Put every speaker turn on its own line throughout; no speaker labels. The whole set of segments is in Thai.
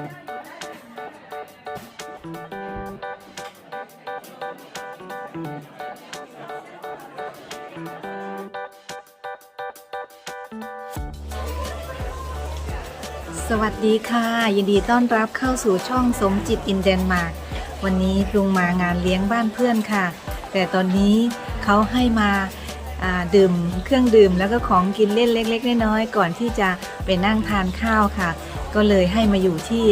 สวัสดีค่ะ ยินดีต้อนรับเข้าสู่ช่องสมจิตอินเดนมาร์กวันนี้ลุงมางานเลี้ยงบ้านเพื่อนค่ะ แต่ตอนนี้เขาให้มาาดื่มเครื่องดื่มแล้วก็ของกินเล่นเล็ก ๆ น้อยๆก่อนที่จะไปนั่งทานข้าวค่ะ ก็เลยให้มาอยู่ที่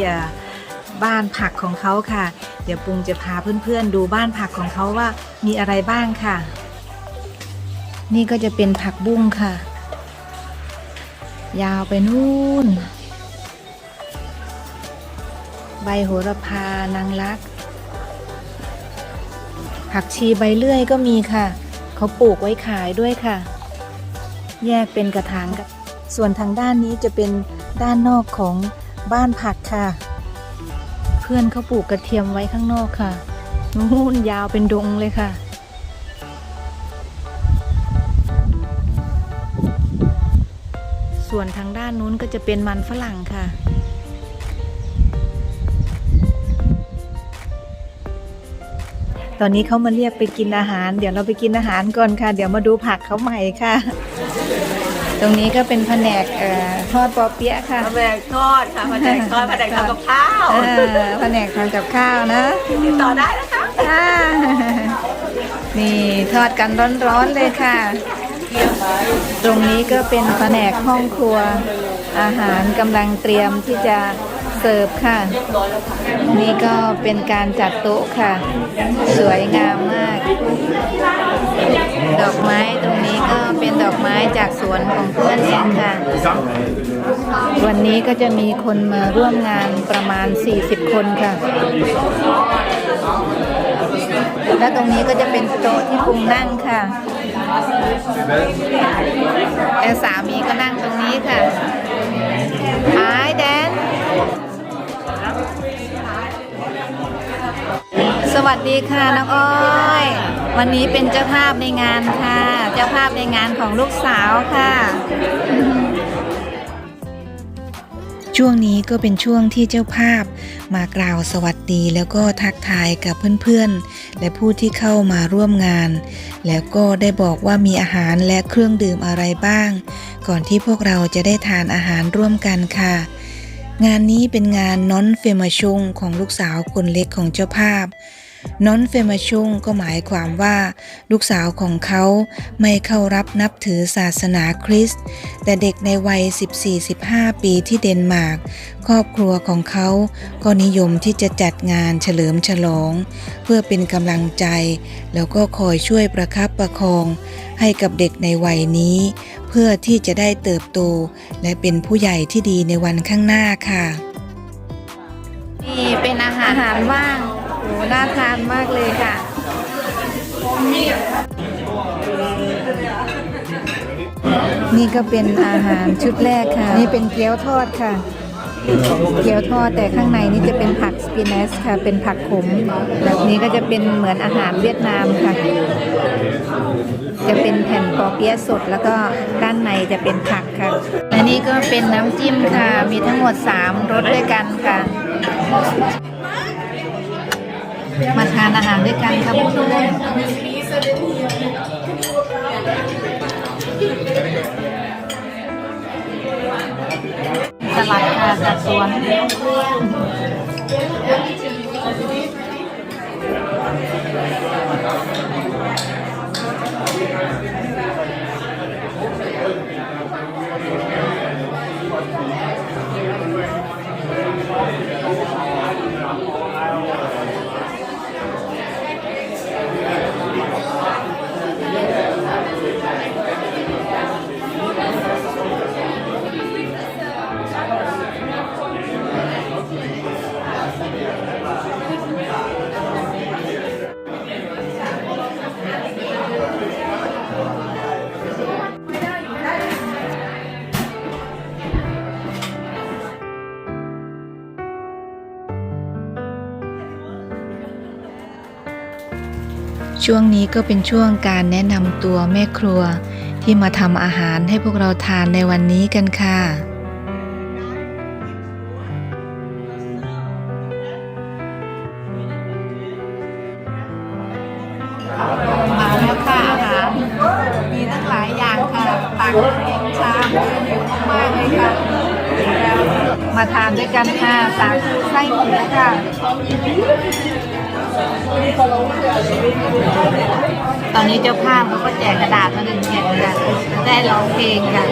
บ้านผักของเขาค่ะ เดี๋ยวปุงจะพาเพื่อนๆดูบ้านผักของเขาว่ามีอะไรบ้างค่ะ นี่ก็จะเป็นผักบุ้งค่ะ ยาวไปนู่น ใบโหระพานางลัก ผักชีใบเลื่อยก็มีค่ะ เขาปลูกไว้ขายด้วยค่ะ แยกเป็นกระถางกับส่วนทางด้านนี้จะเป็น ด้านนอกของบ้านผักค่ะ เพื่อนเขาปลูกกระเทียมไว้ข้างนอกค่ะนู่นยาวเป็นดงเลยค่ะ ส่วนทางด้านนู้นก็จะเป็นมันฝรั่งค่ะตอนนี้เขามาเรียกไปกินอาหาร เดี๋ยวเราไปกินอาหารก่อนค่ะ เดี๋ยวมาดูผักเขาใหม่ค่ะ ตรงนี้ก็เป็นแผนกเอ่อทอดปอเปี๊ยะค่ะ
แผนกทอดค่ะแผนกทอดแผนกทำกับข้าว
เออแผนกทำกับข้าวนะ
ติดต่อได้นะคะ
อ่านี่ทอดกันร้อนๆเลยค่ะ ตรงนี้ก็เป็นแผนกห้องครัว อาหารกำลังเตรียมที่จะเสิร์ฟค่ะ นี่ก็เป็นการจัดโต๊ะค่ะ สวยงามมาก ดอกไม้ตรงนี้ก็เป็นดอกไม้จากสวนของเพื่อนเองค่ะ วันนี้ก็จะมีคนมาร่วมงานประมาณ 40 คนค่ะ และตรงนี้ก็จะเป็นโต๊ะที่ปรุงนั่งค่ะแต่สามีก็นั่งตรงนี้ค่ะไอ้แดน สวัสดีค่ะน้องอ้อย วันนี้เป็นเจ้าภาพในงานค่ะ เจ้าภาพในงานของลูกสาวค่ะ ช่วงนี้ก็เป็นช่วงที่เจ้าภาพ มากล่าวสวัสดีแล้วก็ทักทายกับเพื่อนๆ และผู้ที่เข้ามาร่วมงาน แล้วก็ได้บอกว่ามีอาหารและเครื่องดื่มอะไรบ้าง ก่อนที่พวกเราจะได้ทานอาหารร่วมกันค่ะงานนี้เป็นงานน้อนเฟมาชุงของลูกสาวคนเล็กของเจ้าภาพ นอนเฟมาชุงก็หมายความว่า ลูกสาวของเขาไม่เข้ารับนับถือศาสนาคริสต์ แต่เด็กในวัย 14-15 ปีที่เดนมาร์ก ครอบครัวของเขาก็นิยมที่จะจัดงานเฉลิมฉลอง เพื่อเป็นกำลังใจ แล้วก็คอยช่วยประคับประคอง ให้กับเด็กในวัยนี้ เพื่อที่จะได้เติบโต และเป็นผู้ใหญ่ที่ดีในวันข้างหน้าค่ะนี่เป็นอาหารว่าง โหน่าทานมากเลยค่ะนี่ก็เป็นอาหารชุดแรกค่ะ นี่เป็นเกี๊ยวทอดค่ะ เกี๊ยวทอดแต่ข้างในนี่จะเป็นผักสปินัชค่ะ เป็นผักขม แบบนี้ก็จะเป็นเหมือนอาหารเวียดนามค่ะ จะเป็นแผ่นปอเปี๊ยะสดแล้วก็ด้านในจะเป็นผักค่ะ และนี่ก็เป็นน้ำจิ้มค่ะ มีทั้งหมด 3รสด้วยกันค่ะ มาทานอาหารด้วยกันค่ะเพื่อนสลัดค่ะจากสวน ช่วงนี้ก็เป็นช่วงการแนะนำตัวแม่ครัว ที่มาทำอาหารให้พวกเราทานในวันนี้กันค่ะ มาแล้วค่ะอาหารมีตั้งหลายอย่างค่ะตักเองชามเยอะมากเลยค่ะมาทานด้วยกันค่ะสาคูไส้หมูค่ะ ตอนนี้เจ้าภาพเขาก็แจกกระดาษมาหนึ่งแผ่นค่ะได้ร้องเพลงค่ะ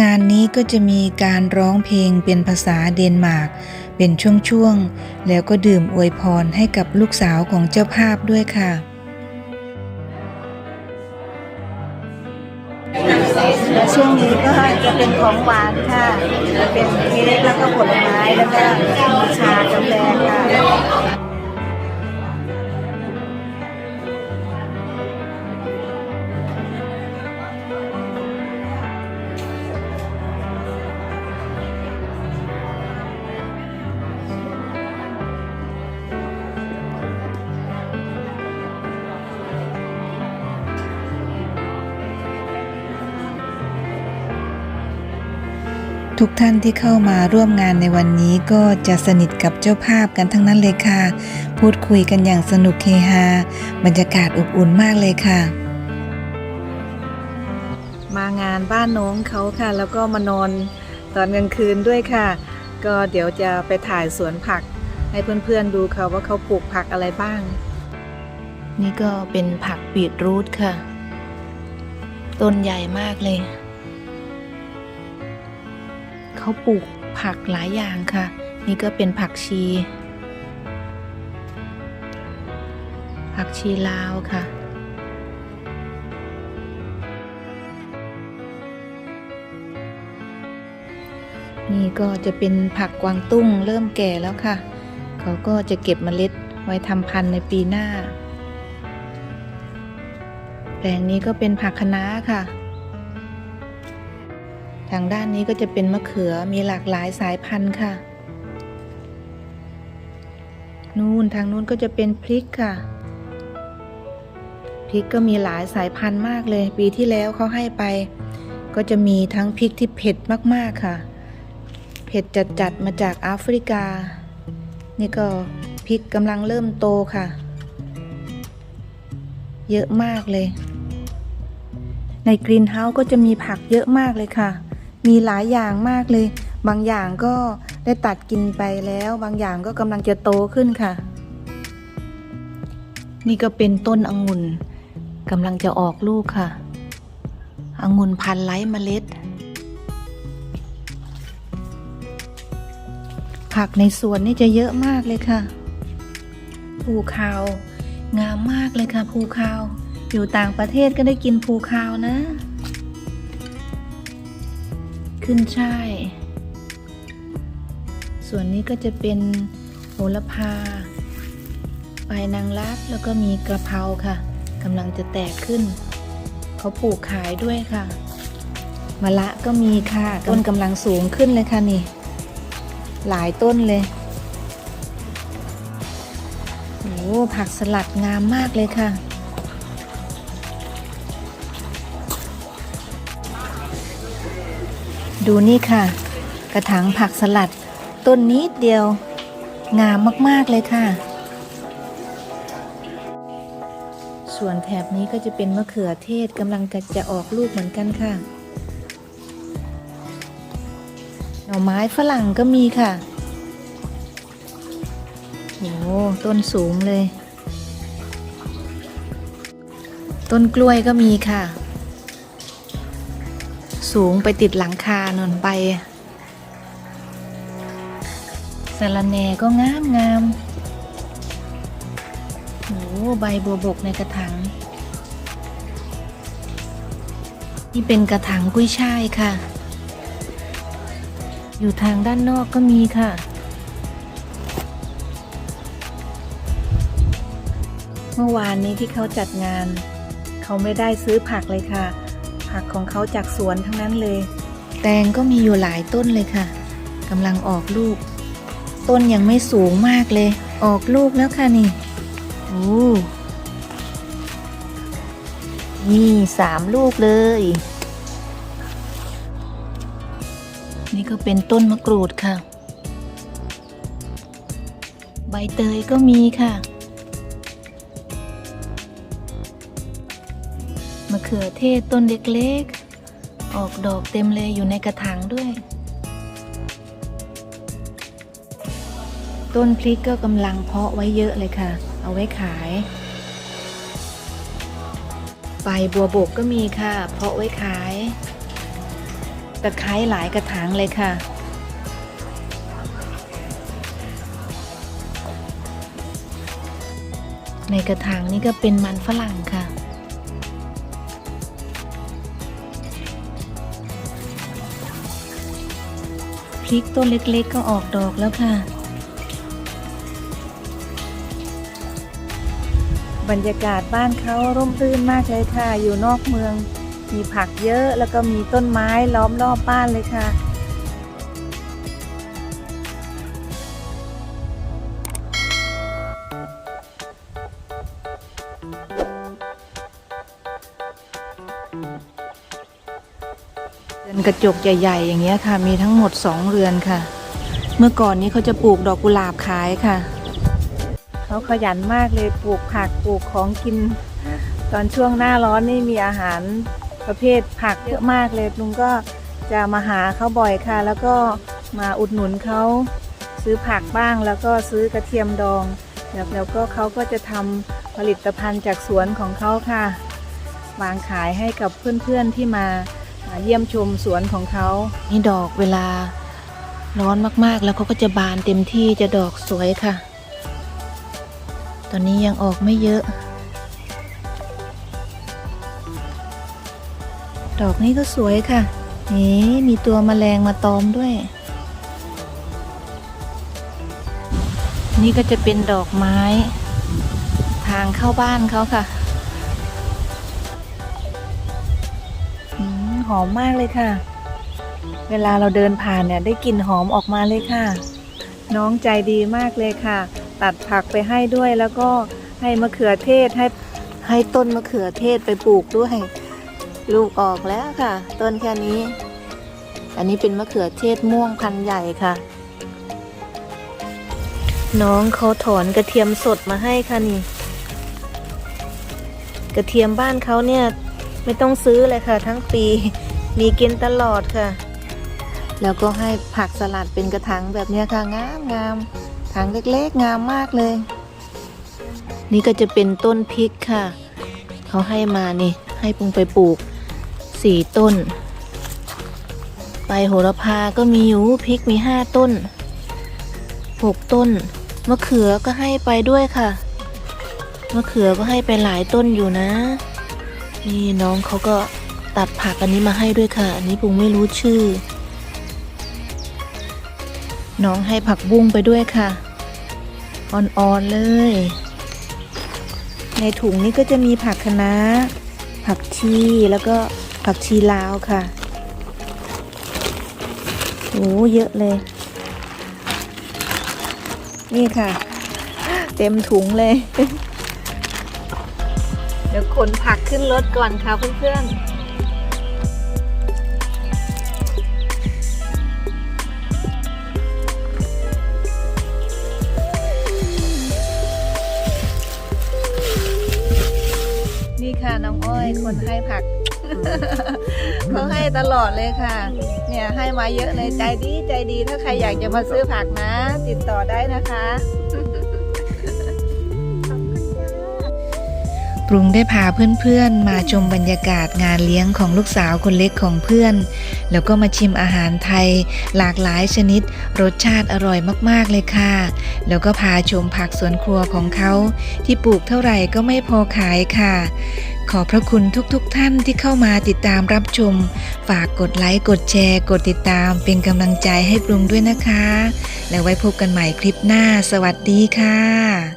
งานนี้ก็จะมีการร้องเพลงเป็นภาษาเดนมาร์กเป็นช่วงๆ แล้วก็ดื่มอวยพรให้กับลูกสาวของเจ้าภาพด้วยค่ะและช่วงนี้ก็จะเป็นของหวานค่ะ เป็นเค้กแล้วก็ผลไม้แล้วก็ชากาแฟค่ะ ทุกท่านที่เข้ามาร่วมงานในวันนี้ก็จะสนิทกับเจ้าภาพกันทั้งนั้นเลยค่ะ พูดคุยกันอย่างสนุกเฮฮาบรรยากาศอบอุ่นมากเลยค่ะ มางานบ้านน้องเขาค่ะ แล้วก็มานอนตอนกลางคืนด้วยค่ะ ก็เดี๋ยวจะไปถ่ายสวนผัก ให้เพื่อนๆดูค่ะว่าเขาปลูกผักอะไรบ้าง นี่ก็เป็นผักบีทรูทค่ะ ต้นใหญ่มากเลย เขาปลูกผักหลายอย่างค่ะ นี่ก็เป็นผักชี ผักชีลาวค่ะนี่ก็จะเป็นผักกวางตุ้งเริ่มแก่แล้วค่ะ เขาก็จะเก็บเมล็ดไว้ทำพันธุ์ในปีหน้า แปลงนี้ก็เป็นผักคะน้าค่ะ ทางด้านนี้ก็จะเป็นมะเขือมีหลากหลายสายพันธุ์ค่ะ นู่นทางนู้นก็จะเป็นพริกค่ะ พริกก็มีหลายสายพันธุ์มากเลย ปีที่แล้วเขาให้ไป ก็จะมีทั้งพริกที่เผ็ดมากๆค่ะ เผ็ดจัดๆมาจากแอฟริกา นี่ก็พริกกำลังเริ่มโตค่ะ เยอะมากเลยในกรีนเฮาส์ก็จะมีผักเยอะมากเลยค่ะ มีหลายอย่างมากเลย บางอย่างก็ได้ตัดกินไปแล้ว บางอย่างก็กำลังจะโตขึ้นค่ะ นี่ก็เป็นต้นองุ่นกำลังจะออกลูกค่ะ องุ่นพันไร้เมล็ด ผักในสวนนี่จะเยอะมากเลยค่ะ ภูคาวงามมากเลยค่ะภูคาวอยู่ต่างประเทศก็ได้กินภูคาวนะ ขึ้นช่าย ส่วนนี้ก็จะเป็นโหระพาใบนางรักแล้วก็มีกระเพราค่ะกำลังจะแตกขึ้น เขาปลูกขายด้วยค่ะมะละก็มีค่ะ ต้นกำลังสูงขึ้นเลยค่ะนี่ หลายต้นเลยโอ้ผักสลัดงามมากเลยค่ะ ดูนี่ค่ะ กระถางผักสลัด ต้นนิดเดียว งามมากๆเลยค่ะ ส่วนแถบนี้ก็จะเป็นมะเขือเทศกำลังจะออกลูกเหมือนกันค่ะหน่อไม้ฝรั่งก็มีค่ะโอ้ต้นสูงเลย ต้นกล้วยก็มีค่ะ สูงไปติดหลังคาหนนไปสะรแหน่ก็งามงามโอ้ใบบัวบกในกระถางนี่เป็นกระถางกุ้ยช่ายค่ะ อยู่ทางด้านนอกก็มีค่ะ เมื่อวานนี้ที่เขาจัดงาน เขาไม่ได้ซื้อผักเลยค่ะ ผักของเขาจากสวนทั้งนั้นเลย แตงก็มีอยู่หลายต้นเลยค่ะกำลังออกลูก ต้นยังไม่สูงมากเลย ออกลูกแล้วค่ะนี่โอ้นี่สามลูกเลย นี่ก็เป็นต้นมะกรูดค่ะ ใบเตยก็มีค่ะ มะเขือเทศต้นเล็กๆ ออกดอกเต็มเลยอยู่ในกระถางด้วย ต้นพริกก็กำลังเพาะไว้เยอะเลยค่ะ เอาไว้ขาย ใบบัวบกก็มีค่ะ เพาะไว้ขายตะไคร้หลายกระถางเลยค่ะในกระถางนี้ก็เป็นมันฝรั่งค่ะ ริกต้นเล็กๆ ก็ออกดอกแล้วค่ะ บรรยากาศบ้านเขาร่มรื่นมากเลยค่ะ อยู่นอกเมือง มีผักเยอะแล้วก็มีต้นไม้ล้อมรอบบ้านเลยค่ะ กระจกใหญ่ ๆ อย่างเงี้ยค่ะ มีทั้งหมด 2 เรือนค่ะ เมื่อก่อนนี้เขาจะปลูกดอกกุหลาบขายค่ะ เขาขยันมากเลยปลูกผักปลูกของกิน ตอนช่วงหน้าร้อนนี่มีอาหารประเภทผักเยอะมากเลยลุงก็จะมาหาเขาบ่อยค่ะ แล้วก็มาอุดหนุนเขาซื้อผักบ้างแล้วก็ซื้อกระเทียมดองแล้วก็เขาก็จะทำผลิตภัณฑ์จากสวนของเขาค่ะ วางขายให้กับเพื่อนๆที่มา เยี่ยมชมสวนของเขานี่ดอกเวลาร้อนมากๆ แล้วเขาก็จะบานเต็มที่จะดอกสวยค่ะ ตอนนี้ยังออกไม่เยอะ ดอกนี้ก็สวยค่ะ นี่มีตัวแมลงมาตอมด้วย นี่ก็จะเป็นดอกไม้ ทางเข้าบ้านเขาค่ะ อมหอมมากเลยค่ะ เวลาเราเดินผ่านเนี่ยได้กลิ่นหอมออกมาเลยค่ะ น้องใจดีมากเลยค่ะ ตัดผักไปให้ด้วยแล้วก็ให้มะเขือเทศให้ให้ต้นมะเขือเทศไปปลูกด้วยลูกออกแล้วค่ะ ต้นแค่นี้ อันนี้เป็นมะเขือเทศม่วงพันใหญ่ค่ะ น้องเขาถอนกระเทียมสดมาให้ค่ะนี่ กระเทียมบ้านเขาเนี่ย ไม่ต้องซื้อเลยค่ะ ทั้งปีมีกินตลอดค่ะ แล้วก็ให้ผักสลัดเป็นกระถางแบบนี้ค่ะงามงามถังเล็กๆงามมากเลย นี่ก็จะเป็นต้นพริกค่ะ เขาให้มานี่ให้ปุงไปปลูกสี่ต้น ใบโหระพาก็มีอยู่พริกมีห้าต้นหกต้นมะเขือก็ให้ไปด้วยค่ะมะเขือก็ให้ไปหลายต้นอยู่นะ นี่น้องเขาก็ตัดผักอันนี้มาให้ด้วยค่ะ อันนี้ปุงไม่รู้ชื่อ น้องให้ผักบุ้งไปด้วยค่ะ อ่อนๆเลย ในถุงนี้ก็จะมีผักคะน้า ผักชีแล้วก็ผักชีลาวค่ะโอ้เยอะเลย นี่ค่ะ เต็มถุงเลย ดี๋ยวขนผักขึ้นรถก่อนค่ะเพื่อนๆนี่ค่ะน้องอ้อยคนให้ผักเขาให้ตลอดเลยค่ะ เนี่ยให้มาเยอะเลยใจดีใจดีถ้าใครอยากจะมาซื้อผักนะ ติดต่อได้นะคะ ปรุงได้พาเพื่อนๆ มาชมบรรยากาศงานเลี้ยงของลูกสาวคนเล็กของเพื่อน แล้วก็มาชิมอาหารไทย หลากหลายชนิด รสชาติอร่อยมากๆเลยค่ะ แล้วก็พาชมผักสวนครัวของเขาที่ปลูกเท่าไหร่ก็ไม่พอขายค่ะ ขอพระคุณทุกๆทท่านที่เข้ามาติดตามรับชม ฝากกดไลค์กดแชร์ กดติดตามเป็นกำลังใจให้ปรุงด้วยนะคะ แล้วไว้พบกันใหม่คลิปหน้า สวัสดีค่ะ